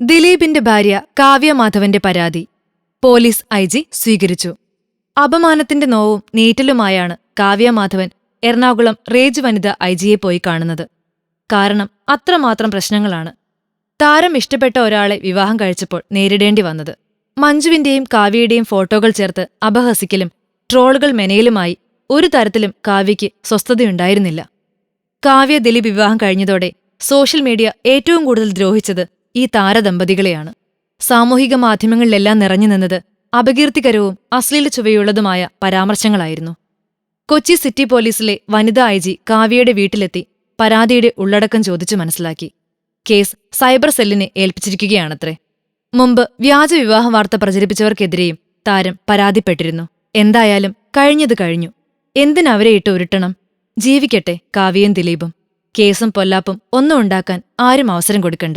ദിലീപിന്റെ ഭാര്യ കാവ്യമാധവന്റെ പരാതി. പോലീസ് ഐ ജി സ്വീകരിച്ചു. അപമാനത്തിന്റെ നോവും നീറ്റലുമായാണ് കാവ്യമാധവൻ എറണാകുളം റേജ് വനിത ഐ ജിയെ പോയി കാണുന്നത്. കാരണം അത്രമാത്രം പ്രശ്നങ്ങളാണ്. താരം ഇഷ്ടപ്പെട്ട ഒരാളെ വിവാഹം കഴിച്ചപ്പോൾ നേരിടേണ്ടി വന്നത്. മഞ്ജുവിന്റെയും കാവ്യയുടെയും ഫോട്ടോകൾ ചേർത്ത് അപഹസിക്കലും ട്രോളുകൾ മെനയിലുമായി ഒരു തരത്തിലും കാവ്യയ്ക്ക് സ്വസ്ഥതയുണ്ടായിരുന്നില്ല. കാവ്യ ദിലീപ് വിവാഹം കഴിഞ്ഞതോടെ സോഷ്യൽ മീഡിയ ഏറ്റവും കൂടുതൽ ദ്രോഹിച്ചത് ഈ താരദമ്പതികളെയാണ്. സാമൂഹിക മാധ്യമങ്ങളിലെല്ലാം നിറഞ്ഞു നിന്നത് അപകീർത്തികരവും അശ്ലീല ചുവയുള്ളതുമായ പരാമർശങ്ങളായിരുന്നു. കൊച്ചി സിറ്റി പോലീസിലെ വനിതാ ഐ ജി കാവ്യയുടെ വീട്ടിലെത്തി പരാതിയുടെ ഉള്ളടക്കം ചോദിച്ചു മനസ്സിലാക്കി. കേസ് സൈബർ സെല്ലിനെ ഏൽപ്പിച്ചിരിക്കുകയാണത്രേ. മുമ്പ് വ്യാജ വിവാഹ വാർത്ത പ്രചരിപ്പിച്ചവർക്കെതിരെയും താരം പരാതിപ്പെട്ടിരുന്നു. എന്തായാലും കഴിഞ്ഞത് കഴിഞ്ഞു. എന്തിനവരെ ഇട്ട് ഉരുട്ടണം? ജീവിക്കട്ടെ കാവ്യയും ദിലീപും. കേസും പൊല്ലാപ്പും ഒന്നും ഉണ്ടാക്കാൻ ആരും അവസരം കൊടുക്കണ്ട.